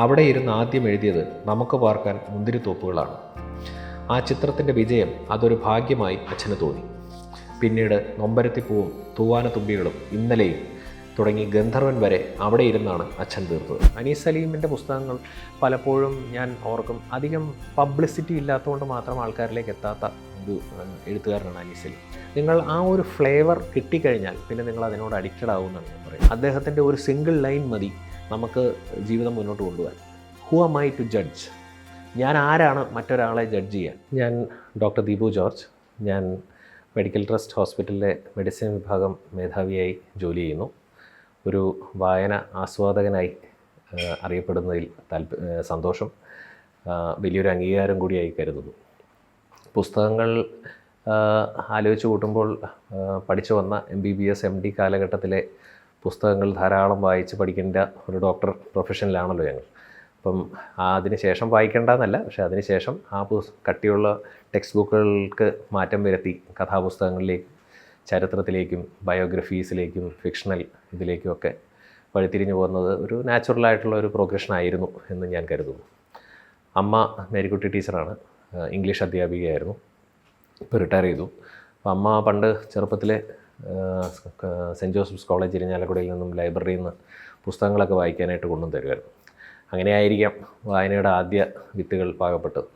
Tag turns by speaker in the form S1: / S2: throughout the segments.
S1: അവിടെ ഇരുന്ന് ആദ്യം എഴുതിയത് നമുക്ക് പാർക്കാൻ മുന്തിരിത്തോപ്പുകളാണ് ആ ചിത്രത്തിന്റെ വിജയം അതൊരു ഭാഗ്യമായി അച്ഛന് തോന്നി. പിന്നീട് നൊമ്പരത്തിപ്പൂവും തൂവാനത്തുമ്പികളും ഇന്നലെയും തുടങ്ങി ഗന്ധർവൻ വരെ അവിടെ ഇരുന്നാണ് അച്ഛൻ തീർത്തത്. അനീസ് സലീമിന്റെ പുസ്തകങ്ങൾ പലപ്പോഴും ഞാൻ ഓർക്കും. അധികം പബ്ലിസിറ്റി ഇല്ലാത്തതുകൊണ്ട് മാത്രം ആൾക്കാരിലേക്ക് എത്താത്ത ഒരു എഴുത്തുകാരനാണ് അനീസ് സലീം. നിങ്ങൾ ആ ഒരു ഫ്ലേവർ കിട്ടിക്കഴിഞ്ഞാൽ പിന്നെ നിങ്ങൾ അതിനോട് അഡിക്റ്റഡ് ആവുമെന്നാണ് ഞാൻ പറയുന്നത്. അദ്ദേഹത്തിന്റെ ഒരു സിംഗിൾ ലൈൻ മതി. നമുക്ക് ജീവിതം മുന്നോട്ട് കൊണ്ടുപോകാൻ. Who am I to judge ഞാൻ ആരാണ് മറ്റൊരാളെ ജഡ്ജ് ചെയ്യാൻ? ഞാൻ ഡോക്ടർ ദീപു ജോർജ്. ഞാൻ മെഡിക്കൽ ട്രസ്റ്റ് ഹോസ്പിറ്റലിലെ മെഡിസിൻ വിഭാഗം മേധാവിയായി ജോലി ചെയ്യുന്നു. ഒരു വായന ആസ്വാദകനായി അറിയപ്പെടുന്നതിൽ താല്പ സന്തോഷം വലിയൊരു അംഗീകാരം കൂടിയായി കരുതുന്നു. പുസ്തകങ്ങൾ ആലോചിച്ച് കൂട്ടുമ്പോൾ പഠിച്ചു വന്ന M B B S M D കാലഘട്ടത്തിലെ പുസ്തകങ്ങൾ ധാരാളം വായിച്ച് പഠിക്കേണ്ട ഒരു ഡോക്ടർ പ്രൊഫഷനിലാണല്ലോ ഞങ്ങൾ. അപ്പം അതിന് ശേഷം വായിക്കേണ്ടെന്നല്ല പക്ഷേ അതിന് ശേഷം ആ പുസ് കട്ടിയുള്ള ടെക്സ്റ്റ് ബുക്കുകൾക്ക് മാറ്റം വരുത്തി കഥാപുസ്തകങ്ങളിലേക്കും ചരിത്രത്തിലേക്കും ബയോഗ്രഫീസിലേക്കും ഫിക്ഷണൽ ഇതിലേക്കുമൊക്കെ വഴിത്തിരിഞ്ഞു പോകുന്നത് ഒരു നാച്ചുറലായിട്ടുള്ള ഒരു പ്രോഗ്രഷൻ ആയിരുന്നു എന്ന് ഞാൻ കരുതുന്നു. അമ്മ മേരിക്കുട്ടി ടീച്ചറാണ് ഇംഗ്ലീഷ് അധ്യാപികയായിരുന്നു. ഇപ്പോൾ റിട്ടയർ ചെയ്തു. അപ്പോൾ അമ്മ പണ്ട് ചെറുപ്പത്തിലെ സെന്റ് ജോസഫ്സ് കോളേജ് ഇരിഞ്ഞാലക്കുടയിൽ നിന്നും ലൈബ്രറിയിൽ നിന്ന് പുസ്തകങ്ങളൊക്കെ വായിക്കാനായിട്ട് കൊണ്ടും തരുമായിരുന്നു. അങ്ങനെയായിരിക്കാം വായനയുടെ ആദ്യ വിത്തുകൾ പാകപ്പെട്ടത്.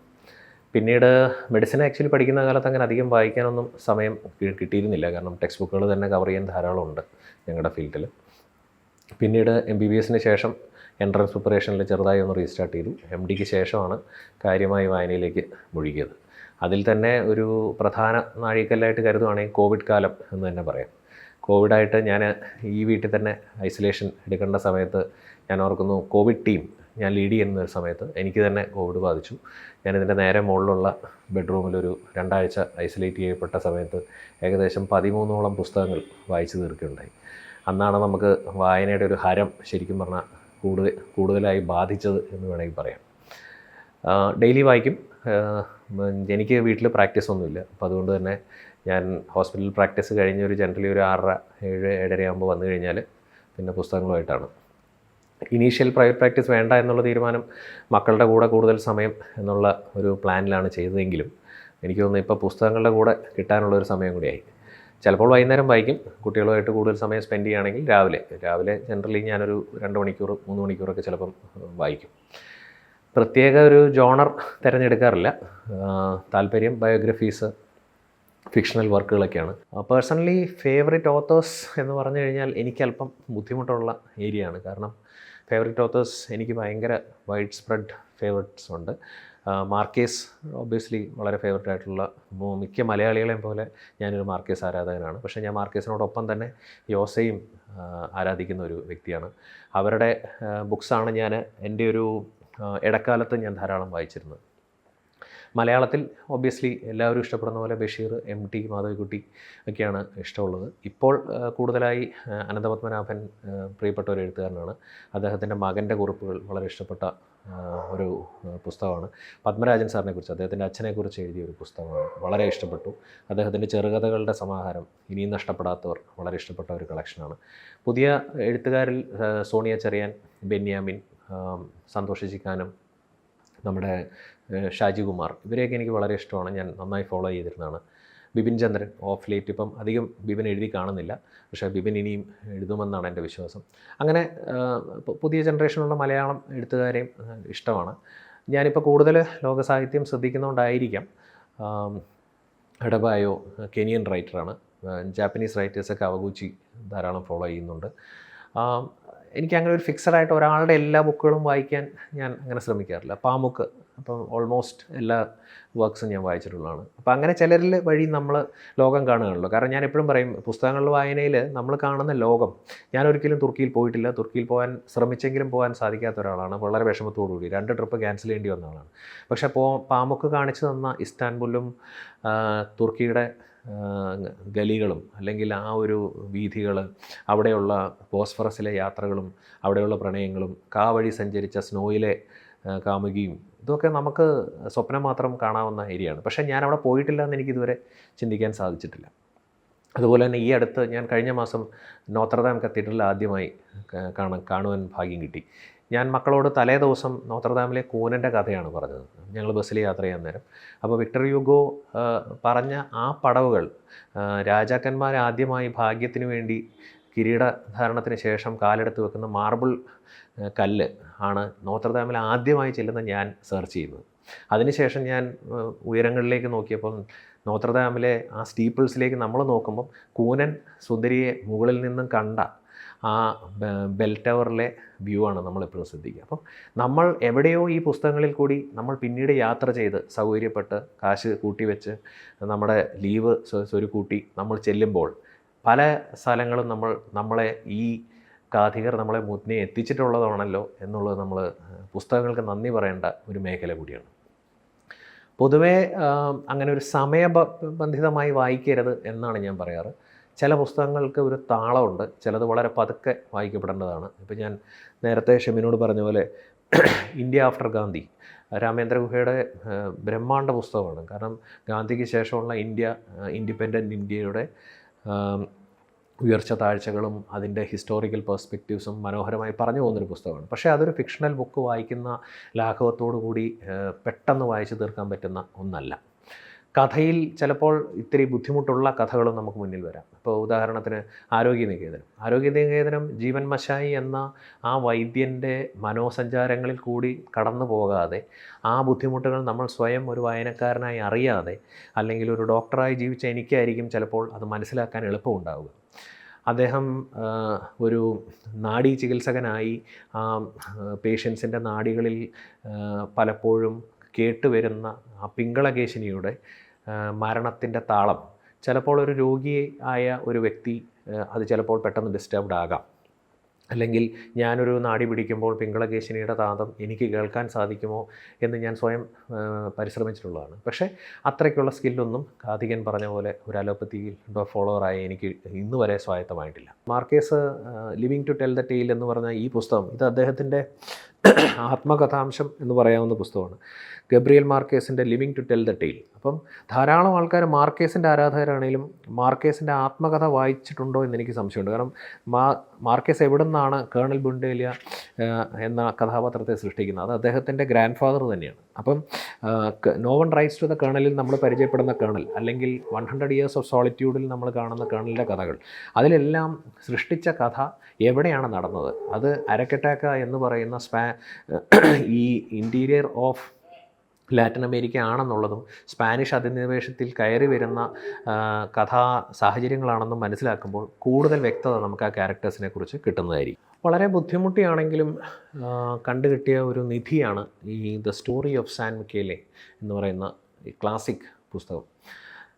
S1: പിന്നീട് മെഡിസിൻ ആക്ച്വലി പഠിക്കുന്ന കാലത്ത് അങ്ങനെ അധികം വായിക്കാനൊന്നും സമയം കിട്ടിയിരുന്നില്ല. കാരണം ടെക്സ്റ്റ് ബുക്കുകൾ തന്നെ കവർ ചെയ്യാൻ ധാരാളം ഉണ്ട് ഞങ്ങളുടെ ഫീൽഡിൽ പിന്നീട് എം ബി ബി എസിന് ശേഷം എൻട്രൻസ് പ്രിപ്പറേഷനിൽ ചെറുതായി ഒന്ന് റീസ്റ്റാർട്ട് ചെയ്തു. എം ഡിക്ക് ശേഷമാണ് കാര്യമായി വായനയിലേക്ക് മുഴുകിയത്. അതിൽ തന്നെ ഒരു പ്രധാന നാഴികല്ലായിട്ട് കരുതുവാണെങ്കിൽ കോവിഡ് കാലം എന്ന് തന്നെ പറയാം. കോവിഡായിട്ട് ഞാൻ ഈ വീട്ടിൽ തന്നെ ഐസൊലേഷൻ എടുക്കേണ്ട സമയത്ത് ഞാൻ ഓർക്കുന്നു കോവിഡ് ടീം ഞാൻ ലീഡ് ചെയ്യുന്ന ഒരു സമയത്ത് എനിക്ക് തന്നെ കോവിഡ് ബാധിച്ചു. ഞാനിതിന്റെ നേരെ മുകളിലുള്ള ബെഡ്റൂമിലൊരു രണ്ടാഴ്ച ഐസൊലേറ്റ് ചെയ്യപ്പെട്ട സമയത്ത് ഏകദേശം പതിമൂന്നോളം പുസ്തകങ്ങൾ വായിച്ചു തീർക്കുകയുണ്ടായി. അന്നാണ് നമുക്ക് വായനയുടെ ഒരു ഹരം ശരിക്കും പറഞ്ഞാൽ കൂടുതൽ കൂടുതലായി ബാധിച്ചത് എന്ന് വേണമെങ്കിൽ പറയാം. ഡെയിലി വായിക്കും. എനിക്ക് വീട്ടിൽ പ്രാക്ടീസ് ഒന്നുമില്ല. അപ്പോൾ അതുകൊണ്ട് തന്നെ ഞാൻ ഹോസ്പിറ്റലിൽ പ്രാക്ടീസ് കഴിഞ്ഞ് ഒരു ജനറലി ഒരു ആറര ഏഴ് ഏഴര ആകുമ്പോൾ വന്നു കഴിഞ്ഞാൽ പിന്നെ പുസ്തകങ്ങളുമായിട്ടാണ്. ഇനീഷ്യൽ പ്രൈവറ്റ് പ്രാക്ടീസ് വേണ്ട എന്നുള്ള തീരുമാനം മക്കളുടെ കൂടെ കൂടുതൽ സമയം എന്നുള്ള ഒരു പ്ലാനിലാണ് ചെയ്തതെങ്കിലും എനിക്ക് തോന്നുന്നു ഇപ്പോൾ പുസ്തകങ്ങളുടെ കൂടെ കിട്ടാനുള്ള ഒരു സമയം കൂടിയായി. ചിലപ്പോൾ വൈകുന്നേരം വായിക്കും കുട്ടികളുമായിട്ട് കൂടുതൽ സമയം സ്പെൻഡ് ചെയ്യുകയാണെങ്കിൽ രാവിലെ. രാവിലെ ജനറലി ഞാനൊരു രണ്ട് മണിക്കൂർ മൂന്ന് മണിക്കൂറൊക്കെ ചിലപ്പം വായിക്കും. പ്രത്യേക ഒരു ജോണർ തിരഞ്ഞെടുക്കാറില്ല. താല്പര്യം ബയോഗ്രഫീസ് ഫിക്ഷണൽ വർക്കുകളൊക്കെയാണ് പേഴ്സണലി ഫേവറേറ്റ് ഓത്തേഴ്സ് എന്ന് പറഞ്ഞു കഴിഞ്ഞാൽ എനിക്ക് അല്പം ബുദ്ധിമുട്ടുള്ള ഏരിയ ആണ്. കാരണം ഫേവറേറ്റ് ഓത്തേഴ്സ് എനിക്ക് ഭയങ്കര വൈഡ് സ്പ്രെഡ് ഫേവറേറ്റ്സ് ഉണ്ട് മാർക്കേസ് ഒബ്വിയസ്ലി വളരെ ഫേവററ്റ് ആയിട്ടുള്ള മിക്ക മലയാളികളെയും പോലെ ഞാനൊരു മാർക്കേസ് ആരാധകനാണ്. പക്ഷേ ഞാൻ മാർക്കേസിനോടൊപ്പം തന്നെ യോസയും ആരാധിക്കുന്ന ഒരു വ്യക്തിയാണ്. അവരുടെ ബുക്സാണ് ഞാൻ എന്റെ ഒരു ഇടക്കാലത്ത് ഞാൻ ധാരാളം വായിച്ചിരുന്നത്. മലയാളത്തിൽ ഒബ്വിയസ്ലി എല്ലാവരും ഇഷ്ടപ്പെടുന്ന പോലെ ബഷീർ എം ടി മാധവിക്കുട്ടി ഒക്കെയാണ് ഇഷ്ടമുള്ളത്. ഇപ്പോൾ കൂടുതലായി അനന്തപത്മനാഭൻ പ്രിയപ്പെട്ട ഒരു എഴുത്തുകാരനാണ്. അദ്ദേഹത്തിന്റെ മകന്റെ കുറിപ്പുകൾ വളരെ ഇഷ്ടപ്പെട്ട ഒരു പുസ്തകമാണ്. പത്മരാജൻ സാറിനെ കുറിച്ച് അദ്ദേഹത്തിന്റെ അച്ഛനെക്കുറിച്ച് എഴുതിയ ഒരു പുസ്തകമാണ്. വളരെ ഇഷ്ടപ്പെട്ടു. അദ്ദേഹത്തിന്റെ ചെറുകഥകളുടെ സമാഹാരം ഇനിയും നഷ്ടപ്പെടാത്തവർ വളരെ ഇഷ്ടപ്പെട്ട ഒരു കളക്ഷനാണ് പുതിയ എഴുത്തുകാരിൽ സോണിയ ചെറിയാൻ ബെന്യാമിൻ ആ, സന്തോഷ് ചിക്കാനം നമ്മുടെ ഷാജികുമാർ ഷാജി കുമാർ ഇവരെയൊക്കെ എനിക്ക് വളരെ ഇഷ്ടമാണ്. ഞാൻ നന്നായി ഫോളോ ചെയ്തിരുന്നതാണ്. ബിപിൻ ചന്ദ്രൻ ഓഫ് ലേറ്റ് ഇപ്പം അധികം ബിപിൻ എഴുതി കാണുന്നില്ല. പക്ഷേ ബിപിൻ ഇനിയും എഴുതുമെന്നാണ് എന്റെ വിശ്വാസം. അങ്ങനെ പുതിയ ജനറേഷനുള്ള മലയാളം എഴുത്തുകാരെയും ഇഷ്ടമാണ്. ഞാനിപ്പോൾ കൂടുതൽ ലോകസാഹിത്യം ശ്രദ്ധിക്കുന്നതുകൊണ്ടായിരിക്കാം ആം, എടബായോ കെനിയൻ റൈറ്ററാണ് ജാപ്പനീസ് റൈറ്റേഴ്സൊക്കെ അവഗൂച്ചി ധാരാളം ഫോളോ ചെയ്യുന്നുണ്ട്. എനിക്ക് അങ്ങനെ ഒരു ഫിക്സഡ് ആയിട്ട് ഒരാളുടെ എല്ലാ ബുക്കുകളും വായിക്കാൻ ഞാൻ അങ്ങനെ ശ്രമിക്കാറില്ല. പാമുക്ക് അപ്പം ഓൾമോസ്റ്റ് എല്ലാ വർക്ക്സും ഞാൻ വായിച്ചിട്ടുള്ളതാണ്. അപ്പോൾ അങ്ങനെ ചിലരിൽ വഴി നമ്മൾ ലോകം കാണുകയാണല്ലോ. കാരണം ഞാൻ എപ്പോഴും പറയും പുസ്തകങ്ങളുടെ വായനയിൽ നമ്മൾ കാണുന്ന ലോകം ഞാൻ ഒരിക്കലും തുർക്കിയിൽ പോയിട്ടില്ല. തുർക്കിയിൽ പോകാൻ ശ്രമിച്ചെങ്കിലും പോകാൻ സാധിക്കാത്ത ഒരാളാണ്. വളരെ വിഷമത്തോടുകൂടി. രണ്ട് ട്രിപ്പ് ക്യാൻസൽ ചെയ്യേണ്ടി വന്ന ആളാണ്. പക്ഷേ പോ പാമുക്ക് കാണിച്ചു തന്ന ഇസ്താൻബുലും തുർക്കിയുടെ ഗലികളും അല്ലെങ്കിൽ ആ ഒരു വീഥികൾ അവിടെയുള്ള ബോസ്ഫറസിലെ യാത്രകളും അവിടെയുള്ള പ്രണയങ്ങളും കാവഴി സഞ്ചരിച്ച സ്നോയിലെ കാമുകിയും ഇതൊക്കെ നമുക്ക് സ്വപ്നം മാത്രം കാണാവുന്ന ഏരിയയാണ്. പക്ഷേ ഞാൻ അവിടെ പോയിട്ടില്ല എന്ന് എനിക്കിതുവരെ ചിന്തിക്കാൻ സാധിച്ചിട്ടില്ല. അതുപോലെ തന്നെ ഈ അടുത്ത് ഞാൻ കഴിഞ്ഞ മാസം നോത്രദാം കത്തീഡ്രൽ ആദ്യമായി കാണാൻ കാണുവാൻ ഭാഗ്യം കിട്ടി. ഞാൻ മക്കളോട് തലേ ദിവസം നോത്രദാമിലെ കൂനന്റെ കഥയാണ് പറഞ്ഞത്. ഞങ്ങൾ ബസ്സിൽ യാത്ര ചെയ്യാൻ നേരം. അപ്പോൾ വിക്ടർ യുഗോ പറഞ്ഞ ആ പടവുകൾ രാജാക്കന്മാർ ആദ്യമായി ഭാഗ്യത്തിന് വേണ്ടി കിരീടധാരണത്തിന് ശേഷം കാലെടുത്ത് വെക്കുന്ന മാർബിൾ കല്ല് ആണ് നോത്രദാമിൽ ആദ്യമായി ചെല്ലുന്ന ഞാൻ സെർച്ച് ചെയ്യുന്നത് അതിനുശേഷം ഞാൻ ഉയരങ്ങളിലേക്ക് നോക്കിയപ്പോൾ നോത്രദാമിലെ ആ സ്റ്റീപ്പിൾസിലേക്ക് നമ്മൾ നോക്കുമ്പം കൂനൻ സുന്ദരിയെ മുകളിൽ നിന്നും കണ്ട ആ ബെൽ ടവറിലെ വ്യൂ ആണ് നമ്മൾ എപ്പോഴും ശ്രദ്ധിക്കുക. അപ്പം നമ്മൾ എവിടെയോ ഈ പുസ്തകങ്ങളിൽ കൂടി നമ്മൾ പിന്നീട് യാത്ര ചെയ്ത് സൗകര്യപ്പെട്ട് കാശ് കൂട്ടിവെച്ച് നമ്മുടെ ലീവ് സ്വ- സ്വരുക്കൂട്ടി നമ്മൾ ചെല്ലുമ്പോൾ പല സ്ഥലങ്ങളും നമ്മൾ നമ്മളെ ഈ കാഥികർ നമ്മളെ മുന്നേ എത്തിച്ചിട്ടുള്ളതാണല്ലോ എന്നുള്ളത് നമ്മൾ പുസ്തകങ്ങൾക്ക് നന്ദി പറയേണ്ട ഒരു മേഖല കൂടിയാണ്. പൊതുവേ അങ്ങനെ ഒരു സമയബന്ധിതമായി വായിക്കരുത് എന്നാണ് ഞാൻ പറയാറ്. ചില പുസ്തകങ്ങൾക്ക് ഒരു താളമുണ്ട് ചിലത് വളരെ പതുക്കെ വായിക്കപ്പെടേണ്ടതാണ്. ഇപ്പോൾ ഞാൻ നേരത്തെ ഷെമിനോട് പറഞ്ഞ പോലെ ഇന്ത്യ ആഫ്റ്റർ ഗാന്ധി രാമേന്ദ്ര ഗുഹയുടെ ബ്രഹ്മാണ്ട പുസ്തകമാണ്. കാരണം ഗാന്ധിക്ക് ശേഷമുള്ള ഇന്ത്യ ഇൻഡിപെൻഡന്റ് ഇന്ത്യയുടെ ഉയർച്ച താഴ്ചകളും അതിന്റെ ഹിസ്റ്റോറിക്കൽ പെർസ്പെക്റ്റീവ്സും മനോഹരമായി പറഞ്ഞു പോകുന്നൊരു പുസ്തകമാണ്. പക്ഷേ അതൊരു ഫിക്ഷണൽ ബുക്ക് വായിക്കുന്ന ലാഘവത്തോടു കൂടി പെട്ടെന്ന് വായിച്ചു തീർക്കാൻ പറ്റുന്ന ഒന്നല്ല. കഥയിൽ ചിലപ്പോൾ ഇത്തിരി ബുദ്ധിമുട്ടുള്ള കഥകളും നമുക്ക് മുന്നിൽ വരാം. ഇപ്പോൾ ഉദാഹരണത്തിന് ആരോഗ്യ നികേതനം ആരോഗ്യ നികേതനം ജീവൻ മശായി എന്ന ആ വൈദ്യന്റെ മനോസഞ്ചാരങ്ങളിൽ കൂടി കടന്നു പോകാതെ ആ ബുദ്ധിമുട്ടുകൾ നമ്മൾ സ്വയം ഒരു വായനക്കാരനായി അറിയാതെ അല്ലെങ്കിൽ ഒരു ഡോക്ടറായി ജീവിച്ച എനിക്കായിരിക്കും ചിലപ്പോൾ അത് മനസ്സിലാക്കാൻ എളുപ്പമുണ്ടാവുക. അദ്ദേഹം ഒരു നാഡി ചികിത്സകനായി ആ പേഷ്യൻസിന്റെ നാഡികളിൽ പലപ്പോഴും കേട്ടുവരുന്ന ആ പിങ്കളകേശിനിയുടെ മരണത്തിന്റെ താളം. ചിലപ്പോൾ ഒരു രോഗി ആയ ഒരു വ്യക്തി അത് ചിലപ്പോൾ പെട്ടെന്ന് ഡിസ്റ്റർബ്ഡ് ആകാം. അല്ലെങ്കിൽ ഞാനൊരു നാടി പിടിക്കുമ്പോൾ പിങ്കളകേശിനിയുടെ താതം എനിക്ക് കേൾക്കാൻ സാധിക്കുമോ എന്ന് ഞാൻ സ്വയം പരിശ്രമിച്ചിട്ടുള്ളതാണ്. പക്ഷേ അത്രയ്ക്കുള്ള സ്കില്ലൊന്നും കാതികൻ പറഞ്ഞ പോലെ ഒരു അലോപ്പത്തിയിൽ ഫോളോവറായി എനിക്ക് ഇന്ന് വരെ സ്വായത്തമായിട്ടില്ല. Marquez living to tell the tale എന്ന് പറഞ്ഞ ഈ പുസ്തകം ഇത് അദ്ദേഹത്തിന്റെ ആത്മകഥാംശം എന്ന് പറയാവുന്ന പുസ്തകമാണ്. Gabriel മാർക്കേസിന്റെ living to tell the tale അപ്പം ധാരാളം ആൾക്കാർ മാർക്കേസിന്റെ ആരാധകരാണെങ്കിലും മാർക്കേസിന്റെ ആത്മകഥ വായിച്ചിട്ടുണ്ടോ എന്ന് എനിക്ക് സംശയമുണ്ട്. കാരണം മാ മാർക്കേസ് എവിടെ നിന്നാണ് കേണൽ ബുണ്ടേലിയ എന്ന കഥാപാത്രത്തെ സൃഷ്ടിക്കുന്നത്? അത് അദ്ദേഹത്തിന്റെ ഗ്രാൻഡ് ഫാദർ തന്നെയാണ്. അപ്പം no one writes to the കേണലിൽ നമ്മൾ പരിചയപ്പെടുന്ന കേണൽ അല്ലെങ്കിൽ വൺ ഹൺഡ്രഡ് ഇയേഴ്സ് ഓഫ് സോളിറ്റ്യൂഡിൽ നമ്മൾ കാണുന്ന കേണലിന്റെ കഥകൾ. അതിലെല്ലാം സൃഷ്ടിച്ച കഥ എവിടെയാണ് നടന്നത്? അത് അരക്കറ്റാക്ക എന്ന് പറയുന്ന സ്പാ ഈ ഇന്റീരിയർ ഓഫ് ലാറ്റിൻ അമേരിക്ക ആണെന്നുള്ളതും സ്പാനിഷ് അധിനിവേശത്തിൽ കയറി വരുന്ന കഥാ സാഹചര്യങ്ങളാണെന്നും മനസ്സിലാക്കുമ്പോൾ കൂടുതൽ വ്യക്തത നമുക്ക് ആ ക്യാരക്ടേഴ്സിനെ കുറിച്ച് കിട്ടുന്നതായിരിക്കും. വളരെ ബുദ്ധിമുട്ടിയാണെങ്കിലും കണ്ടുകിട്ടിയ ഒരു നിധിയാണ് ഈ the story of San Michele എന്ന് പറയുന്ന ഈ ക്ലാസിക് പുസ്തകം.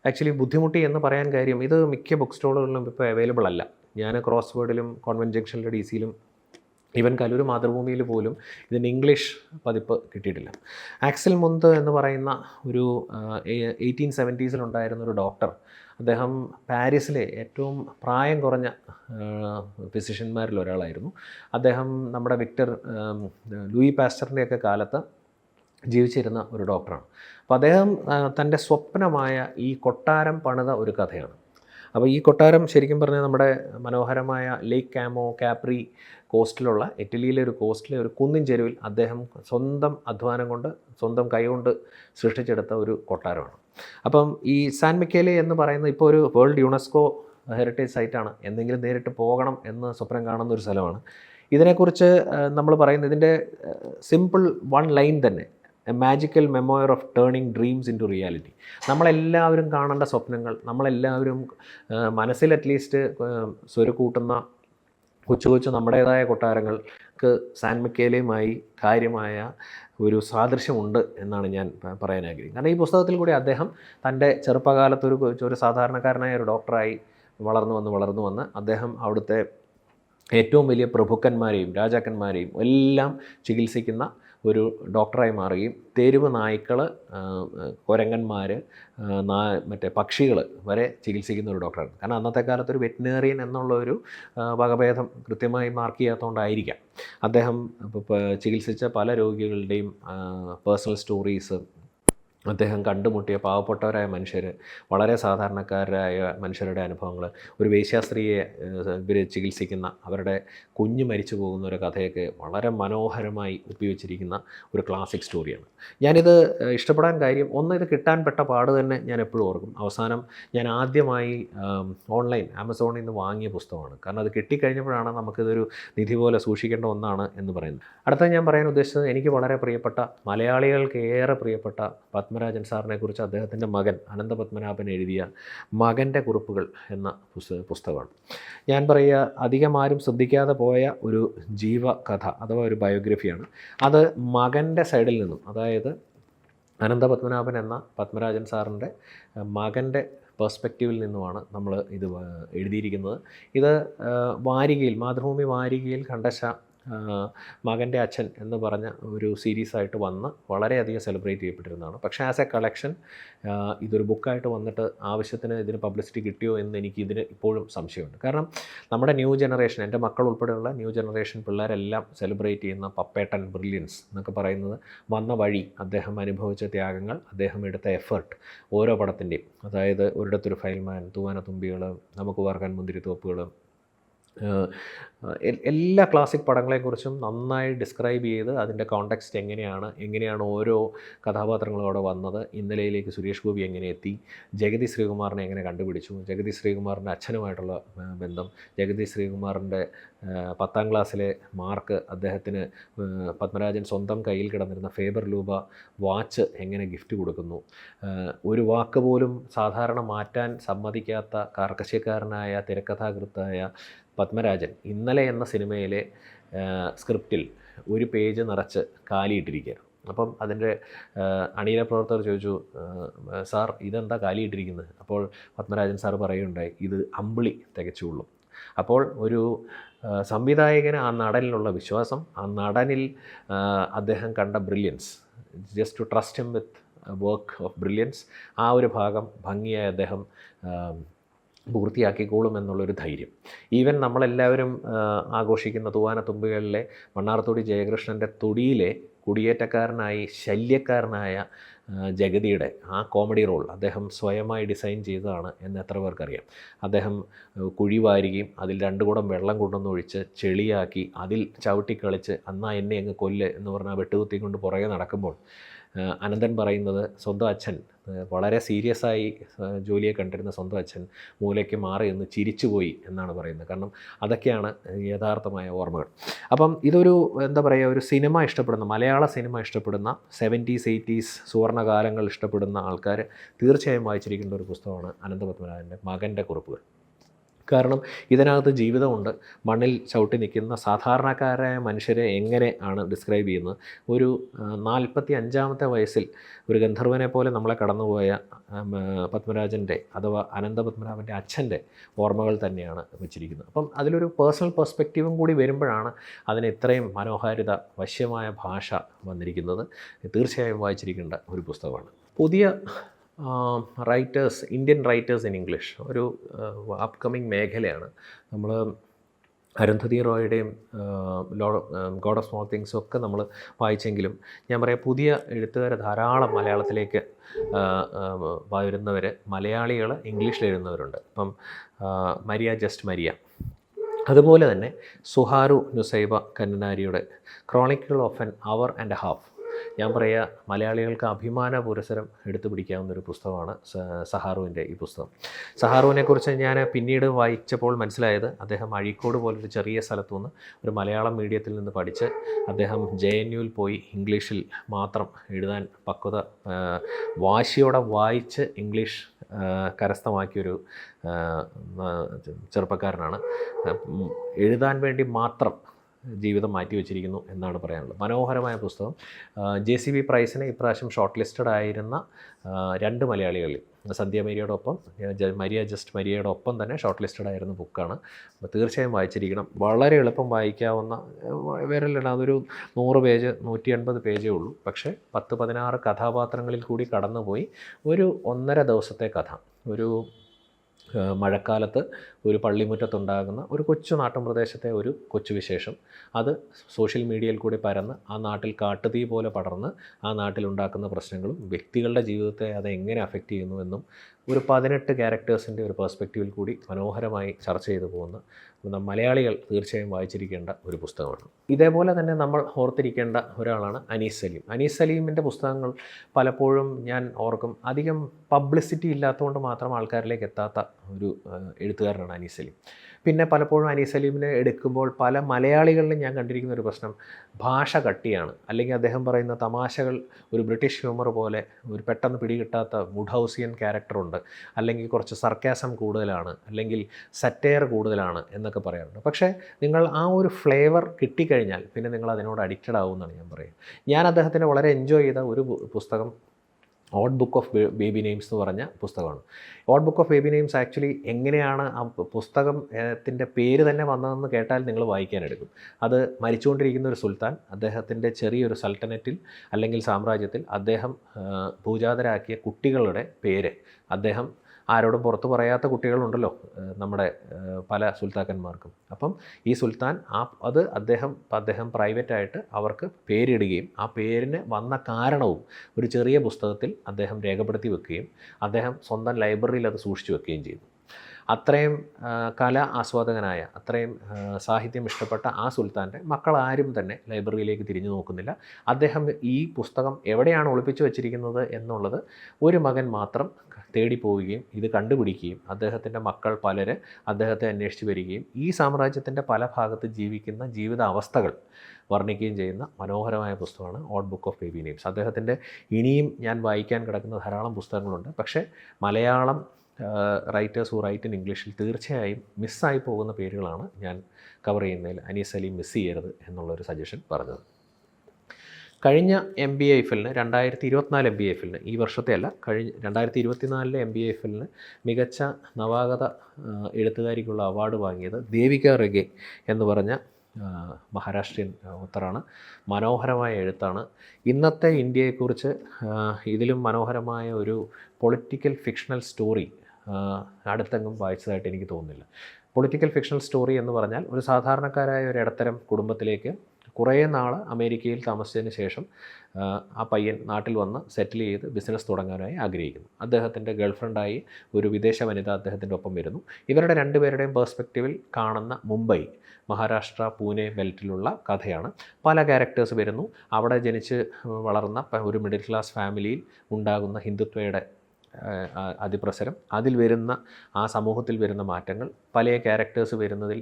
S1: ആക്ച്വലി ബുദ്ധിമുട്ടി എന്ന് പറയാൻ കാര്യം ഇത് മിക്ക ബുക്ക് സ്റ്റോളുകളിലും ഇപ്പോൾ അവൈലബിൾ അല്ല. ഞാൻ ക്രോസ് വേർഡിലും കോൺവെന്റ് ജംഗ്ഷനിലെ ഡി സിയിലും ഈവൻ കലൂർ മാതൃഭൂമിയിൽ പോലും ഇതിന്റെ ഇംഗ്ലീഷ് പതിപ്പ് കിട്ടിയിട്ടില്ല. ആക്സൽ മുന്ത് എന്ന് പറയുന്ന ഒരു എയ്റ്റീൻ സെവന്റീസിലുണ്ടായിരുന്ന ഒരു ഡോക്ടർ അദ്ദേഹം പാരീസിലെ ഏറ്റവും പ്രായം കുറഞ്ഞ ഫിസിഷ്യന്മാരിൽ ഒരാളായിരുന്നു. അദ്ദേഹം നമ്മുടെ വിക്ടർ ലൂയി പാസ്റ്ററിന്റെയൊക്കെ കാലത്ത് ജീവിച്ചിരുന്ന ഒരു ഡോക്ടറാണ് അപ്പോൾ അദ്ദേഹം തന്റെ സ്വപ്നമായ ഈ കൊട്ടാരം പണിത ഒരു കഥയാണ്. അപ്പോൾ ഈ കൊട്ടാരം ശരിക്കും പറഞ്ഞാൽ നമ്മുടെ മനോഹരമായ ലേക്ക് കാമോ കാപ്രി കോസ്റ്റിലുള്ള ഇറ്റലിയിലെ ഒരു കോസ്റ്റിലെ ഒരു കുന്നിൻ ചെരുവിൽ അദ്ദേഹം സ്വന്തം അധ്വാനം കൊണ്ട് സ്വന്തം കൈകൊണ്ട് സൃഷ്ടിച്ചെടുത്ത ഒരു കൊട്ടാരമാണ്. അപ്പം ഈ സാൻ മിക്കേലെ എന്ന് പറയുന്ന ഇപ്പോൾ ഒരു വേൾഡ് യുനെസ്കോ ഹെറിറ്റേജ് സൈറ്റാണ്. എന്തെങ്കിലും നേരിട്ട് പോകണം എന്ന് സ്വപ്നം കാണുന്ന ഒരു സ്ഥലമാണ്. ഇതിനെക്കുറിച്ച് നമ്മൾ പറയുന്നത് ഇതിന്റെ സിമ്പിൾ വൺ ലൈൻ തന്നെ a magical memoir of turning dreams into reality നമ്മളെല്ലാവരും കാണേണ്ട സ്വപ്നങ്ങൾ നമ്മളെല്ലാവരും മനസ്സിൽ അറ്റ്ലീസ്റ്റ് സ്വരുക്കൂട്ടുന്ന കൊച്ചു കൊച്ചു നമ്മുടേതായ കൊട്ടാരങ്ങൾക്ക് സാൻ മിക്കേലയുമായി കാര്യമായ ഒരു സാദൃശ്യമുണ്ട് എന്നാണ് ഞാൻ പറയാൻ ആഗ്രഹിക്കുന്നത്. കാരണം ഈ പുസ്തകത്തിൽ കൂടി അദ്ദേഹം തന്റെ ചെറുപ്പകാലത്ത് ഒരു ഒരു സാധാരണക്കാരനായ ഒരു ഡോക്ടറായി വളർന്നു വന്ന് വളർന്നു വന്ന് അദ്ദേഹം അവിടുത്തെ ഏറ്റവും വലിയ പ്രഭുക്കന്മാരെയും രാജാക്കന്മാരെയും എല്ലാം ചികിത്സിക്കുന്ന ഒരു ഡോക്ടറായി മാറുകയും തെരുവ് നായ്ക്കൾ കുരങ്ങന്മാർ നാ മറ്റേ പക്ഷികൾ വരെ ചികിത്സിക്കുന്ന ഒരു ഡോക്ടറാണ്. കാരണം അന്നത്തെ കാലത്ത് ഒരു വെറ്റിനേറിയൻ എന്നുള്ള ഒരു വകഭേദം കൃത്യമായി മാർക്ക് ചെയ്യാത്തതുകൊണ്ടായിരിക്കാം അദ്ദേഹം ചികിത്സിച്ച പല രോഗികളുടെയും പേഴ്സണൽ സ്റ്റോറീസ് അദ്ദേഹം കണ്ടുമുട്ടിയ പാവപ്പെട്ടവരായ മനുഷ്യർ വളരെ സാധാരണക്കാരായ മനുഷ്യരുടെ അനുഭവങ്ങൾ ഒരു വേശ്യാസ്ത്രീയെ ഇവർ ചികിത്സിക്കുന്ന അവരുടെ കുഞ്ഞു മരിച്ചു പോകുന്ന ഒരു കഥയൊക്കെ വളരെ മനോഹരമായി ഒപ്പിവെച്ചിരിക്കുന്ന ഒരു ക്ലാസിക് സ്റ്റോറിയാണ് ഞാനിത് ഇഷ്ടപ്പെടാൻ കാര്യം ഒന്ന് ഇത് കിട്ടാൻ പെട്ട പാട് തന്നെ ഞാൻ എപ്പോഴും ഓർക്കും. അവസാനം ഞാൻ ആദ്യമായി ഓൺലൈൻ ആമസോണിൽ നിന്ന് വാങ്ങിയ പുസ്തകമാണ്. കാരണം അത് കിട്ടിക്കഴിഞ്ഞപ്പോഴാണ് നമുക്കിതൊരു നിധി പോലെ സൂക്ഷിക്കേണ്ട ഒന്നാണ് എന്ന് പറയുന്നത്. അടുത്ത ഞാൻ പറയാൻ ഉദ്ദേശിച്ചത് എനിക്ക് വളരെ പ്രിയപ്പെട്ട മലയാളികൾക്ക് ഏറെ പ്രിയപ്പെട്ട പത്മരാജൻ സാറിനെ കുറിച്ച് അദ്ദേഹത്തിന്റെ മകൻ അനന്തപത്മനാഭൻ എഴുതിയ മകന്റെ കുറിപ്പുകൾ എന്ന പുസ്തകമാണ്. ഞാൻ പറയുക അധികം ആരും ശ്രദ്ധിക്കാതെ പോയ ഒരു ജീവകഥ അഥവാ ഒരു ബയോഗ്രഫിയാണ്. അത് മകന്റെ സൈഡിൽ നിന്നും അതായത് അനന്തപത്മനാഭൻ എന്ന പത്മരാജൻ സാറിന്റെ മകന്റെ പെർസ്പെക്റ്റീവിൽ നിന്നുമാണ് നമ്മൾ ഇത് എഴുതിയിരിക്കുന്നത്. ഇത് വാരികയിൽ മാതൃഭൂമി വാരികയിൽ കണ്ടശ മകന്റെ അച്ഛൻ എന്ന് പറഞ്ഞ ഒരു സീരീസായിട്ട് വന്ന് വളരെയധികം സെലിബ്രേറ്റ് ചെയ്യപ്പെട്ടിരുന്നതാണ്. പക്ഷേ ആസ് എ കളക്ഷൻ ഇതൊരു ബുക്കായിട്ട് വന്നിട്ട് ആവശ്യത്തിന് ഇതിന് പബ്ലിസിറ്റി കിട്ടിയോ എന്ന് എനിക്ക് ഇതിന് ഇപ്പോഴും സംശയമുണ്ട്. കാരണം നമ്മുടെ ന്യൂ ജനറേഷൻ എന്റെ മക്കൾ ഉൾപ്പെടെയുള്ള ന്യൂ ജനറേഷൻ പിള്ളേരെല്ലാം സെലിബ്രേറ്റ് ചെയ്യുന്ന പപ്പേട്ടൻ ബ്രില്യൻസ് എന്നൊക്കെ പറയുന്നത് വന്ന വഴി അദ്ദേഹം അനുഭവിച്ച ത്യാഗങ്ങൾ അദ്ദേഹം എടുത്ത എഫേർട്ട് ഓരോ പടത്തിന്റെയും. അതായത് ഒരിടത്തൊരു ഫയൽമാൻ തൂവാന തുമ്പികൾ നമുക്ക് വാർക്കാൻ മുന്തിരിത്തോപ്പുകൾ ഏഹ് എ- എല്ലാ ക്ലാസിക് പടങ്ങളെക്കുറിച്ചും നന്നായി ഡിസ്ക്രൈബ് ചെയ്ത് അതിന്റെ കോണ്ടെക്സ്റ്റ് എങ്ങനെയാണ് എങ്ങനെയാണ് ഓരോ കഥാപാത്രങ്ങളും അവിടെ വന്നത് ഇന്നലെയിലേക്ക് സുരേഷ് ഗോപി എങ്ങനെ എത്തി ജഗതി ശ്രീകുമാറിനെ എങ്ങനെ കണ്ടുപിടിച്ചു ജഗതി ശ്രീകുമാറിന്റെ അച്ഛനുമായിട്ടുള്ള ബന്ധം ജഗതി ശ്രീകുമാറിന്റെ പത്താം ക്ലാസ്സിലെ മാർക്ക് അദ്ദേഹത്തിന് പത്മരാജൻ സ്വന്തം കയ്യിൽ കിടന്നിരുന്ന ഫേബർ ലൂബ വാച്ച് എങ്ങനെ ഗിഫ്റ്റ് കൊടുക്കുന്നു. ഒരു വാക്ക് പോലും സാധാരണ മാറ്റാൻ സമ്മതിക്കാത്ത കാർക്കശ്യക്കാരനായ തിരക്കഥാകൃത്തായ പത്മരാജൻ ഇന്നലെ എന്ന സിനിമയിലെ സ്ക്രിപ്റ്റിൽ ഒരു പേജ് നിറച്ച് കാലിയിട്ടിരിക്കുകയാണ്. അപ്പം അതിന്റെ അണിയറ പ്രവർത്തകർ ചോദിച്ചു സാർ ഇതെന്താ കാലിയിട്ടിരിക്കുന്നത്? അപ്പോൾ പത്മരാജൻ സാർ പറയുകയുണ്ടായി ഇത് അമ്പിളി തികച്ചുള്ളൂ. അപ്പോൾ ഒരു സംവിധായകന് ആ നടനിലുള്ള വിശ്വാസം ആ നടനിൽ അദ്ദേഹം കണ്ട brilliance just to trust him with work of brilliance ആ ഒരു ഭാഗം ഭംഗിയായി അദ്ദേഹം പൂർത്തിയാക്കിക്കോളും എന്നുള്ളൊരു ധൈര്യം. ഈവൻ നമ്മളെല്ലാവരും ആഘോഷിക്കുന്ന ആഘോഷിക്കുന്ന തൂവാനത്തുമ്പികളിലെ മണ്ണാർത്തോടി ജയകൃഷ്ണന്റെ തൊടിയിലെ കുടിയേറ്റക്കാരനായി ശല്യക്കാരനായ ജഗതിയുടെ ആ കോമഡി റോൾ അദ്ദേഹം സ്വയമായി ഡിസൈൻ ചെയ്തതാണ് എന്ന് എത്ര പേർക്കറിയാം. അദ്ദേഹം കുഴി വാരുകയും അതിൽ രണ്ട് കൂടം വെള്ളം കൊണ്ടുവന്ന് ചെളിയാക്കി അതിൽ ചവിട്ടിക്കളിച്ച് അന്നാ എന്നെ അങ്ങ് കൊല്ല് എന്ന് പറഞ്ഞാൽ വെട്ടുകുത്തി കൊണ്ട് പുറകെ നടക്കുമ്പോൾ അനന്തൻ പറയുന്നത് സ്വന്തം അച്ഛൻ വളരെ സീരിയസ് ആയി ജോലിയെ കണ്ടിരുന്ന സ്വന്തം അച്ഛൻ മൂലയ്ക്ക് മാറി എന്ന് ചിരിച്ചുപോയി എന്നാണ് പറയുന്നത്. കാരണം അതൊക്കെയാണ് യഥാർത്ഥമായ ഓർമ്മകൾ. അപ്പം ഇതൊരു എന്താ പറയുക ഒരു സിനിമ ഇഷ്ടപ്പെടുന്ന മലയാള സിനിമ ഇഷ്ടപ്പെടുന്ന സെവന്റീസ് എയ്റ്റീസ് സുവർണകാലങ്ങൾ ഇഷ്ടപ്പെടുന്ന ആൾക്കാർ തീർച്ചയായും വായിച്ചിരിക്കേണ്ട ഒരു പുസ്തകമാണ് അനന്തപത്മനാഭന്റെ മകന്റെ കുറിപ്പുകൾ. കാരണം ഇതിനകത്ത് ജീവിതമുണ്ട്. മണ്ണിൽ ചവിട്ടി നിൽക്കുന്ന സാധാരണക്കാരായ മനുഷ്യരെ എങ്ങനെ ആണ് ഡിസ്ക്രൈബ് ചെയ്യുന്നത്? ഒരു നാൽപ്പത്തി അഞ്ചാമത്തെ വയസ്സിൽ ഒരു ഗന്ധർവനെ പോലെ നമ്മളെ കടന്നുപോയ പത്മരാജന്റെ അഥവാ അനന്തപത്മനാഭന്റെ അച്ഛന്റെ ഓർമ്മകൾ തന്നെയാണ് വെച്ചിരിക്കുന്നത്. അപ്പം അതിലൊരു പേഴ്സണൽ പെർസ്പെക്റ്റീവും കൂടി വരുമ്പോഴാണ് അതിന് ഇത്രയും മനോഹാരിത വശ്യമായ ഭാഷ വന്നിരിക്കുന്നത്. തീർച്ചയായും വായിച്ചിരിക്കേണ്ട ഒരു പുസ്തകമാണ്. പുതിയ writers Indian writers in English ഒരു അപ്കമിങ് മേഖലയാണ്. നമ്മൾ അരുന്ധതി റോയുടെയും ലോഡ് ഗോഡ് ഓഫ് സ്മോൾ തിങ്സും ഒക്കെ നമ്മൾ വായിച്ചെങ്കിലും ഞാൻ പറയാം പുതിയ എഴുത്തുകാരെ ധാരാളം മലയാളത്തിലേക്ക് വരുന്നവർ മലയാളികൾ ഇംഗ്ലീഷിൽ എഴുതുന്നവരുണ്ട്. ഇപ്പം മരിയ ജസ്റ്റ് മരിയ. അതുപോലെ തന്നെ സുഹാരു Nusaiba കന്നനാരിയുടെ chronicle of an hour and half ഞാൻ പറയുക മലയാളികൾക്ക് അഭിമാന പുരസരം എടുത്തു പിടിക്കാവുന്ന ഒരു പുസ്തകമാണ് സഹാറുവിന്റെ ഈ പുസ്തകം. സഹാറുവിനെക്കുറിച്ച് ഞാൻ പിന്നീട് വായിച്ചപ്പോൾ മനസ്സിലായത് അദ്ദേഹം അഴീക്കോട് പോലൊരു ചെറിയ സ്ഥലത്തു നിന്ന് ഒരു മലയാളം മീഡിയത്തിൽ നിന്ന് പഠിച്ച് അദ്ദേഹം ജെ എൻ യുവിൽ പോയി ഇംഗ്ലീഷിൽ മാത്രം എഴുതാൻ പക്വത വാശിയോടെ വായിച്ച് ഇംഗ്ലീഷ് കരസ്ഥമാക്കിയൊരു ചെറുപ്പക്കാരനാണ്. എഴുതാൻ വേണ്ടി മാത്രം ജീവിതം മാറ്റി വെച്ചിരിക്കുന്നു എന്നാണ് പറയാനുള്ളത്. മനോഹരമായ പുസ്തകം. ജെ സി ബി പ്രൈസിന് ഇപ്രാവശ്യം ഷോർട്ട് ലിസ്റ്റഡ് ആയിരുന്ന രണ്ട് മലയാളികളിൽ സന്ധ്യ മരിയോടൊപ്പം മരിയ ജസ്റ്റ് മരിയയുടെ ഒപ്പം തന്നെ ഷോർട്ട് ലിസ്റ്റഡ് ആയിരുന്ന ബുക്കാണ് അപ്പോൾ തീർച്ചയായും വായിച്ചിരിക്കണം. വളരെ എളുപ്പം വായിക്കാവുന്ന വേറെല്ലാം അതൊരു നൂറ് പേജ് നൂറ്റി എൺപത് പേജേ ഉള്ളൂ. പക്ഷേ പത്ത് പതിനാറ് കഥാപാത്രങ്ങളിൽ കൂടി കടന്നുപോയി ഒരു ഒന്നര ദിവസത്തെ കഥ. ഒരു മഴക്കാലത്ത് ഒരു പള്ളിമുറ്റത്തുണ്ടാകുന്ന ഒരു കൊച്ചു നാട്ടിൻ പ്രദേശത്തെ ഒരു കൊച്ചു വിശേഷം. അത് സോഷ്യൽ മീഡിയയിൽ കൂടി പരന്ന് ആ നാട്ടിൽ കാട്ടുതീ പോലെ പടർന്ന് ആ നാട്ടിലുണ്ടാക്കുന്ന പ്രശ്നങ്ങളും വ്യക്തികളുടെ ജീവിതത്തെ അത് എങ്ങനെ അഫക്റ്റ് ചെയ്യുന്നു എന്നും ഒരു പതിനെട്ട് ക്യാരക്ടേഴ്സിന്റെ ഒരു പെർസ്പെക്റ്റീവിൽ കൂടി മനോഹരമായി ചർച്ച ചെയ്തു പോകുന്ന മലയാളികൾ തീർച്ചയായും വായിച്ചിരിക്കേണ്ട ഒരു പുസ്തകമാണ്. ഇതേപോലെ തന്നെ നമ്മൾ ഓർത്തിരിക്കേണ്ട ഒരാളാണ് അനീസ് സലീം. അനീസ് സലീമിന്റെ പുസ്തകങ്ങൾ പലപ്പോഴും ഞാൻ ഓർക്കും. അധികം പബ്ലിസിറ്റി ഇല്ലാത്തതുകൊണ്ട് മാത്രം ആൾക്കാരിലേക്ക് എത്താത്ത ഒരു എഴുത്തുകാരനാണ് അനീസ് സലീം പിന്നെ പലപ്പോഴും അനീസ് സലീമിനെ എടുക്കുമ്പോൾ പല മലയാളികളിലും ഞാൻ കണ്ടിരിക്കുന്ന ഒരു പ്രശ്നം. ഭാഷ കട്ടിയാണ്. അല്ലെങ്കിൽ അദ്ദേഹം പറയുന്ന തമാശകൾ ഒരു ബ്രിട്ടീഷ് ഹ്യൂമർ പോലെ ഒരു പെട്ടെന്ന് പിടികിട്ടാത്ത വുഡ് ഹൗസിയൻ ക്യാരക്ടറുണ്ട് അല്ലെങ്കിൽ കുറച്ച് സർക്കാസം കൂടുതലാണ്. അല്ലെങ്കിൽ സറ്റയർ കൂടുതലാണ് എന്നൊക്കെ പറയാറുണ്ട്. പക്ഷേ നിങ്ങൾ ആ ഒരു ഫ്ലേവർ കിട്ടിക്കഴിഞ്ഞാൽ പിന്നെ നിങ്ങൾ അതിനോട് അഡിക്റ്റഡ് ആവുമെന്നാണ് ഞാൻ പറയുന്നത്. ഞാൻ അദ്ദേഹത്തിന്റെ വളരെ എൻജോയ് ചെയ്ത ഒരു പുസ്തകം odd book of baby names എന്ന് പറഞ്ഞ പുസ്തകമാണ്. Odd book of baby names actually എങ്ങനെയാണ് ആ പുസ്തകത്തിന്റെ പുസ്തകം ത്തിന്റെ പേര് തന്നെ വന്നതെന്ന് കേട്ടാൽ നിങ്ങൾ വായിക്കാനെടുക്കും അത് മരിച്ചുകൊണ്ടിരിക്കുന്ന ഒരു സുൽത്താൻ അദ്ദേഹത്തിന്റെ ചെറിയൊരു സൾട്ടനറ്റിൽ അല്ലെങ്കിൽ സാമ്രാജ്യത്തിൽ അദ്ദേഹം പൂജാതരാക്കിയ കുട്ടികളുടെ പേര് അദ്ദേഹം ആരോടും പുറത്തു പറയാത്ത കുട്ടികളുണ്ടല്ലോ നമ്മുടെ പല സുൽത്താക്കന്മാർക്കും. അപ്പം ഈ സുൽത്താൻ ആ അത് അദ്ദേഹം അദ്ദേഹം പ്രൈവറ്റായിട്ട് അവർക്ക് പേരിടുകയും ആ പേരിന് വന്ന കാരണവും ഒരു ചെറിയ പുസ്തകത്തിൽ അദ്ദേഹം രേഖപ്പെടുത്തി വെക്കുകയും അദ്ദേഹം സ്വന്തം ലൈബ്രറിയിൽ അത് സൂക്ഷിച്ചു വെക്കുകയും ചെയ്തു. അത്രയും കല ആസ്വാദകനായ അത്രയും സാഹിത്യം ഇഷ്ടപ്പെട്ട ആ സുൽത്താന്റെ മക്കളാരും തന്നെ ലൈബ്രറിയിലേക്ക് തിരിഞ്ഞു നോക്കുന്നില്ല. അദ്ദേഹം ഈ പുസ്തകം എവിടെയാണ് ഒളിപ്പിച്ചു വച്ചിരിക്കുന്നത് എന്നുള്ളത് ഒരു മകൻ മാത്രം തേടി പോവുകയും ഇത് കണ്ടുപിടിക്കുകയും അദ്ദേഹത്തിന്റെ മക്കൾ പലര് അദ്ദേഹത്തെ അന്വേഷിച്ച് വരികയും ഈ സാമ്രാജ്യത്തിന്റെ പല ഭാഗത്ത് ജീവിക്കുന്ന ജീവിത അവസ്ഥകൾ വർണിക്കുകയും ചെയ്യുന്ന മനോഹരമായ പുസ്തകമാണ് odd book of baby names. അദ്ദേഹത്തിന്റെ ഇനിയും ഞാൻ വായിക്കാൻ കിടക്കുന്ന ധാരാളം പുസ്തകങ്ങളുണ്ട്. പക്ഷേ Malayalam writers who write in ഇംഗ്ലീഷിൽ തീർച്ചയായും മിസ്സായി പോകുന്ന പേരുകളാണ് ഞാൻ കവർ ചെയ്യുന്നതിൽ അനീസ് അലി മിസ് ചെയ്യരുത് എന്നുള്ളൊരു സജഷൻ പറഞ്ഞത്. കഴിഞ്ഞ എം ബി ഐ എഫിലിന് രണ്ടായിരത്തി ഇരുപത്തിനാല് എം ബി എഫിലിന് ഈ വർഷത്തെ അല്ല കഴിഞ്ഞ രണ്ടായിരത്തി ഇരുപത്തിനാലിലെ എം ബി ഐ എഫിലിന് മികച്ച നവാഗത എഴുത്തുകാരിക്കുള്ള അവാർഡ് വാങ്ങിയത് ദേവിക റെഗെ എന്ന് പറഞ്ഞ മഹാരാഷ്ട്രീയൻ ഉത്തറാണ് മനോഹരമായ എഴുത്താണ്. ഇന്നത്തെ ഇന്ത്യയെക്കുറിച്ച് ഇതിലും മനോഹരമായ ഒരു പൊളിറ്റിക്കൽ ഫിക്ഷണൽ സ്റ്റോറി അടുത്തെങ്ങും വായിച്ചതായിട്ട് എനിക്ക് തോന്നുന്നില്ല. പൊളിറ്റിക്കൽ ഫിക്ഷണൽ സ്റ്റോറി എന്ന് പറഞ്ഞാൽ ഒരു സാധാരണക്കാരായ ഒരു ഇടത്തരം കുടുംബത്തിലേക്ക് കുറേ നാൾ അമേരിക്കയിൽ താമസിച്ചതിന് ശേഷം ആ, പയ്യൻ നാട്ടിൽ വന്ന് സെറ്റിൽ ചെയ്ത് ബിസിനസ് തുടങ്ങാനായി ആഗ്രഹിക്കുന്നു. അദ്ദേഹത്തിന്റെ ഗേൾഫ്രണ്ടായി ഒരു വിദേശ വനിത അദ്ദേഹത്തിന്റെ ഒപ്പം വരുന്നു. ഇവരുടെ രണ്ടുപേരുടെയും പേഴ്സ്പെക്റ്റീവിൽ കാണുന്ന മുംബൈ മഹാരാഷ്ട്ര പൂനെ ബെൽറ്റിലുള്ള കഥയാണ്. പല ക്യാരക്ടേഴ്സ് വരുന്നു. അവിടെ ജനിച്ച് വളർന്ന ഒരു മിഡിൽ ക്ലാസ് ഫാമിലിയിൽ ഉണ്ടാകുന്ന ഹിന്ദുത്വയുടെ അതിപ്രസരം. അതിൽ വരുന്ന ആ സമൂഹത്തിൽ വരുന്ന മാറ്റങ്ങൾ പല ക്യാരക്ടേഴ്സ് വരുന്നതിൽ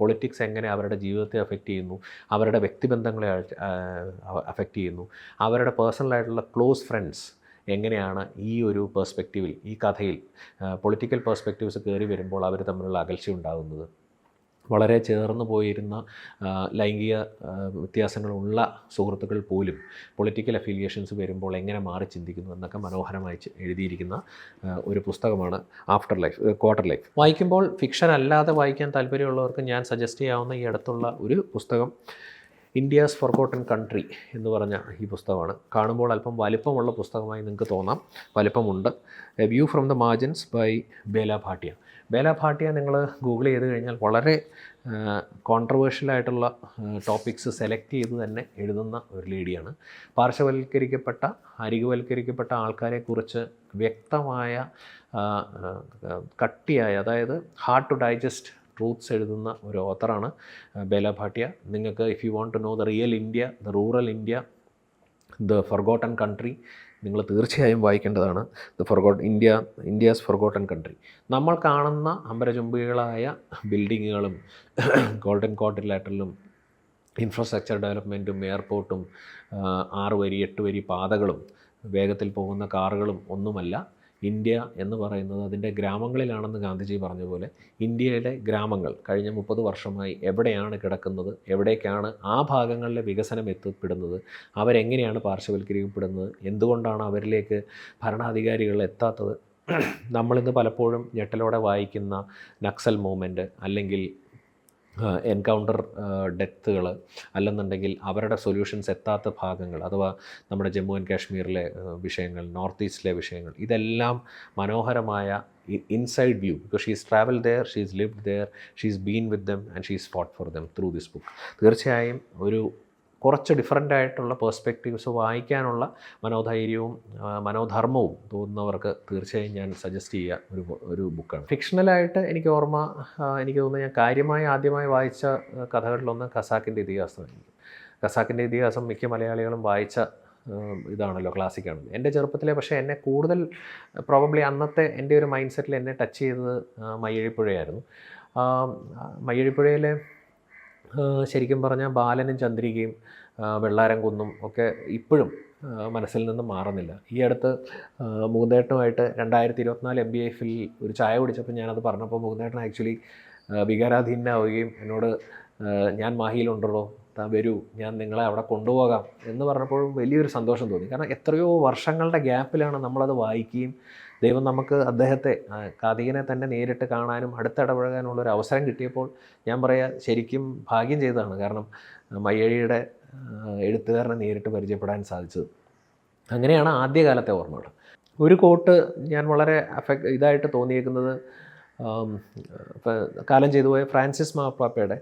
S1: പൊളിറ്റിക്സ് എങ്ങനെ അവരുടെ ജീവിതത്തെ അഫക്റ്റ് ചെയ്യുന്നു അവരുടെ വ്യക്തിബന്ധങ്ങളെ അഫക്റ്റ് ചെയ്യുന്നു അവരുടെ പേഴ്സണലായിട്ടുള്ള ക്ലോസ് ഫ്രണ്ട്സ് എങ്ങനെയാണ് ഈ ഒരു പേഴ്സ്പെക്റ്റീവിൽ ഈ കഥയിൽ പൊളിറ്റിക്കൽ പേഴ്സ്പെക്റ്റീവ്സ് കയറി വരുമ്പോൾ അവർ തമ്മിലുള്ള അകൽച്ച ഉണ്ടാകുന്നത്? വളരെ ചേർന്ന് പോയിരുന്ന ലൈംഗിക വ്യത്യാസങ്ങളുള്ള സുഹൃത്തുക്കൾ പോലും പൊളിറ്റിക്കൽ അഫിലിയേഷൻസ് വരുമ്പോൾ എങ്ങനെ മാറി ചിന്തിക്കുന്നു എന്നൊക്കെ മനോഹരമായി എഴുതിയിരിക്കുന്ന ഒരു പുസ്തകമാണ് ആഫ്റ്റർ ലൈഫ് ക്വാർട്ടർ ലൈഫ് വായിക്കുമ്പോൾ ഫിക്ഷൻ അല്ലാതെ വായിക്കാൻ താല്പര്യമുള്ളവർക്ക് ഞാൻ സജസ്റ്റ് ചെയ്യാവുന്ന ഈ അടുത്തുള്ള ഒരു പുസ്തകം ഇന്ത്യാസ് ഫോർഗോട്ടൺ കൺട്രി എന്ന് പറഞ്ഞ ഈ പുസ്തകമാണ്. കാണുമ്പോൾ അല്പം വലിപ്പമുള്ള പുസ്തകമായി നിങ്ങൾക്ക് തോന്നാം. വലിപ്പമുണ്ട്. View from the margins by Bela Bhatia Bela Bhatia നിങ്ങൾ ഗൂഗിൾ ചെയ്ത് കഴിഞ്ഞാൽ വളരെ കോൺട്രവേഴ്ഷ്യലായിട്ടുള്ള ടോപ്പിക്സ് സെലക്ട് ചെയ്ത് തന്നെ എഴുതുന്ന ഒരു ലേഡിയാണ് പാർശ്വവൽക്കരിക്കപ്പെട്ട അരികുവൽക്കരിക്കപ്പെട്ട ആൾക്കാരെക്കുറിച്ച് വ്യക്തമായ കട്ടിയായ അതായത് ഹാർഡ് ടു ഡൈജസ്റ്റ് ട്രൂത്ത്സ് എഴുതുന്ന ഒരു ഓത്തറാണ് ബേല ഭാട്ടിയ. നിങ്ങൾക്ക് if you want to know the real India the rural India the forgotten country നിങ്ങൾ തീർച്ചയായും വായിക്കേണ്ടതാണ്. The forgot India India's forgotten country നമ്മൾ കാണുന്ന അമ്പരചുംബികളായ ബിൽഡിങ്ങുകളും ഗോൾഡൻ ക്വാർട്ടറിലായിട്ടുള്ള ഇൻഫ്രാസ്ട്രക്ചർ ഡെവലപ്മെന്റും എയർപോർട്ടും ആറ് വരി എട്ട് വരി പാതകളും വേഗത്തിൽ പോകുന്ന കാറുകളും ഒന്നുമല്ല. ഇന്ത്യ എന്ന് പറയുന്നത് അതിന്റെ ഗ്രാമങ്ങളിലാണെന്ന് ഗാന്ധിജി പറഞ്ഞ പോലെ ഇന്ത്യയിലെ ഗ്രാമങ്ങൾ കഴിഞ്ഞ മുപ്പത് വർഷമായി എവിടെയാണ് കിടക്കുന്നത് എവിടേക്കാണ് ആ ഭാഗങ്ങളിലെ വികസനം എത്തപ്പെടുന്നത് അവരെങ്ങനെയാണ് പാർശ്വവൽക്കരിക്കപ്പെടുന്നത് എന്തുകൊണ്ടാണ് അവരിലേക്ക് ഭരണാധികാരികൾ എത്താത്തത്? നമ്മളിന്ന് പലപ്പോഴും ഞെട്ടലോടെ വായിക്കുന്ന നക്സൽ മൂവ്മെന്റ് അല്ലെങ്കിൽ എൻകൗണ്ടർ ഡെത്തുകൾ അല്ലെന്നുണ്ടെങ്കിൽ അവരുടെ സൊല്യൂഷൻസ് എത്താത്ത ഭാഗങ്ങൾ അഥവാ നമ്മുടെ ജമ്മു ആൻഡ് കാശ്മീരിലെ വിഷയങ്ങൾ നോർത്ത് ഈസ്റ്റിലെ വിഷയങ്ങൾ ഇതെല്ലാം മനോഹരമായ inside view. Because she's travel there she's lived there she's been with them and she's fought for them through this book തീർച്ചയായും ഒരു കുറച്ച് ഡിഫറന്റ് ആയിട്ടുള്ള പേഴ്സ്പെക്റ്റീവ്സ് വായിക്കാനുള്ള മനോധൈര്യവും മനോധർമ്മവും തോന്നുന്നവർക്ക് തീർച്ചയായും ഞാൻ സജസ്റ്റ് ചെയ്യുക ഒരു ഒരു ബുക്കാണ് ഫിക്ഷണലായിട്ട് എനിക്ക് ഓർമ്മ എനിക്ക് തോന്നുന്നു ഞാൻ കാര്യമായി ആദ്യമായി വായിച്ച കഥകളിലൊന്ന് ഖസാക്കിന്റെ ഇതിഹാസമായിരിക്കും ഖസാക്കിന്റെ ഇതിഹാസം മിക്ക മലയാളികളും വായിച്ച ഇതാണല്ലോ ക്ലാസിക്കാണ് എന്റെ ചെറുപ്പത്തിലെ പക്ഷേ എന്നെ കൂടുതൽ പ്രോബബ്ലി അന്നത്തെ എന്റെ ഒരു മൈൻഡ് സെറ്റിൽ എന്നെ ടച്ച് ചെയ്തത് മയ്യഴിപ്പുഴയായിരുന്നു. മയ്യഴിപ്പുഴയിലെ ശരിക്കും പറഞ്ഞാൽ ബാലനും ചന്ദ്രികയും ആ, വെള്ളാരം കുന്നും ഒക്കെ ഇപ്പോഴും മനസ്സിൽ നിന്ന് മാറുന്നില്ല. ഈ അടുത്ത് മൂന്നേട്ടനുമായിട്ട് രണ്ടായിരത്തി ഇരുപത്തിനാല് എം ബി എഫിൽ ഒരു ചായ കുടിച്ചപ്പോൾ ഞാനത് പറഞ്ഞപ്പോൾ മൂന്നേട്ടൻ ആക്ച്വലി വികാരാധീനാവുകയും എന്നോട് ഞാൻ മാഹിയിലുണ്ടല്ലോ താൻ വരൂ ഞാൻ നിങ്ങളെ അവിടെ കൊണ്ടുപോകാം എന്ന് പറഞ്ഞപ്പോഴും വലിയൊരു സന്തോഷം തോന്നി. കാരണം എത്രയോ വർഷങ്ങളുടെ ഗ്യാപ്പിലാണ് നമ്മളത് വായിക്കുകയും ദൈവം നമുക്ക് അദ്ദേഹത്തെ കാതികനെ തന്നെ നേരിട്ട് കാണാനും അടുത്തിടപഴകാനുള്ള ഒരു അവസരം കിട്ടിയപ്പോൾ ഞാൻ പറയാ ശരിക്കും ഭാഗ്യം ചെയ്തതാണ്. കാരണം മയ്യഴിയുടെ എഴുത്തുകാരനെ നേരിട്ട് പരിചയപ്പെടാൻ സാധിച്ചത്. അങ്ങനെയാണ് ആദ്യകാലത്തെ ഓർമ്മകൾ. ഒരു കോട്ട് ഞാൻ വളരെ അഫക്ട് ഇതായിട്ട് തോന്നിയിരിക്കുന്നത് കാലം ചെയ്തുപോയ ഫ്രാൻസിസ് മാപ്പാപ്പയുടെ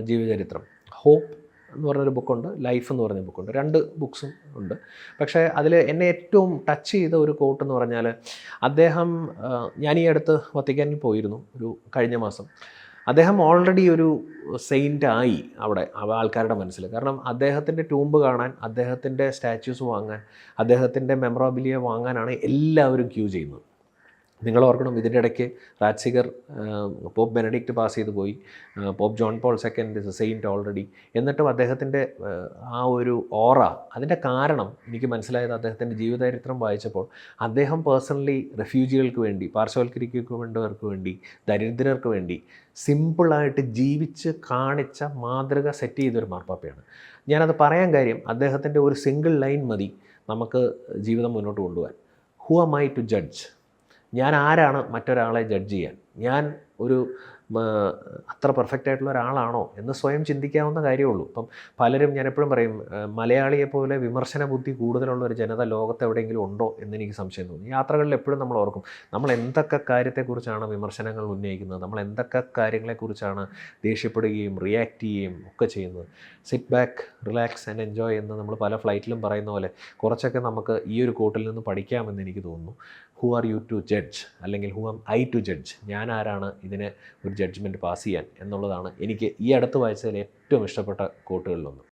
S1: ജീവചരിത്രം. ഹോപ്പ് എന്ന് പറഞ്ഞൊരു ബുക്കുണ്ട് ലൈഫ് എന്ന് പറഞ്ഞ ബുക്കുണ്ട് രണ്ട് ബുക്സും ഉണ്ട്. പക്ഷേ അതിൽ എന്നെ ഏറ്റവും ടച്ച് ചെയ്ത ഒരു കോട്ട് എന്ന് പറഞ്ഞാൽ അദ്ദേഹം ഞാൻ ഈ അടുത്ത് വത്തിക്കാനിൽ പോയിരുന്നു ഒരു കഴിഞ്ഞ മാസം. അദ്ദേഹം ഓൾറെഡി ഒരു സെയിന്റ് ആയി അവിടെ അവ- ആൾക്കാരുടെ മനസ്സിൽ കാരണം അദ്ദേഹത്തിന്റെ ടൂമ്പ് കാണാൻ അദ്ദേഹത്തിന്റെ സ്റ്റാച്യൂസ് വാങ്ങാൻ അദ്ദേഹത്തിന്റെ മെമ്മറോബിലിയ വാങ്ങാനാണ് എല്ലാവരും ക്യൂ ചെയ്യുന്നത്. നിങ്ങൾ ഓർക്കണം ഇതിന്റെ ഇടയ്ക്ക് റാറ്റ്സിഗർ പോപ്പ് ബെനഡിക്റ്റ് പാസ് ചെയ്തു പോയി. Pope John Paul second is saint already. എന്നിട്ടും അദ്ദേഹത്തിന്റെ ആ, ആ ഒരു ഓറ അതിന്റെ കാരണം എനിക്ക് മനസ്സിലായത് അദ്ദേഹത്തിന്റെ ജീവചരിത്രം വായിച്ചപ്പോൾ അദ്ദേഹം പേഴ്സണലി റെഫ്യൂജികൾക്ക് വേണ്ടി പാർശ്വവൽക്കരിക്കപ്പെട്ടവർക്ക് വേണ്ടി ദരിദ്രർക്ക് വേണ്ടി സിമ്പിളായിട്ട് ജീവിച്ച് കാണിച്ച മാതൃക സെറ്റ് ചെയ്തൊരു മാർപ്പാപ്പയാണ്. ഞാനത് പറയാൻ കാര്യം അദ്ദേഹത്തിന്റെ ഒരു സിംഗിൾ ലൈൻ മതി നമുക്ക് ജീവിതം മുന്നോട്ട് കൊണ്ടുപോകാൻ. Who am I to judge ഞാൻ ആരാണ് മറ്റൊരാളെ ജഡ്ജ് ചെയ്യാൻ? ഞാൻ ഒരു അത്ര പെർഫെക്റ്റ് ആയിട്ടുള്ള ഒരാളാണോ എന്ന് സ്വയം ചിന്തിക്കാവുന്ന കാര്യമുള്ളൂ. ഇപ്പം പലരും ഞാൻ എപ്പോഴും പറയും മലയാളിയെ പോലെ വിമർശന ബുദ്ധി കൂടുതലുള്ള ഒരു ജനത ലോകത്ത് എവിടെയെങ്കിലും ഉണ്ടോ എന്ന് എനിക്ക് സംശയം തോന്നി. യാത്രകളിൽ എപ്പോഴും നമ്മൾ ഓർക്കും നമ്മൾ എന്തൊക്കെ കാര്യത്തെക്കുറിച്ചാണ് വിമർശനങ്ങൾ ഉന്നയിക്കുന്നത്? നമ്മൾ എന്തൊക്കെ കാര്യങ്ങളെക്കുറിച്ചാണ് ദേഷ്യപ്പെടുകയും റിയാക്ട് ചെയ്യുകയും ഒക്കെ ചെയ്യുന്നത്? Sit back relax and enjoy എന്ന് നമ്മൾ പല ഫ്ലൈറ്റിലും പറയുന്ന പോലെ കുറച്ചൊക്കെ നമുക്ക് ഈ ഒരു കോട്ടിൽ നിന്ന് പഠിക്കാമെന്ന് എനിക്ക് തോന്നുന്നു. Who are you to judge അല്ലെങ്കിൽ who am I to judge ഞാൻ ആരാണ് ഇതിനെ ഒരു ജഡ്ജ്മെന്റ് പാസ് ചെയ്യാൻ? എന്നുള്ളതാണ് എനിക്ക് ഈ അടുത്ത് വായിച്ചതിൽ ഏറ്റവും ഇഷ്ടപ്പെട്ട കോട്ടുകളിലൊന്ന്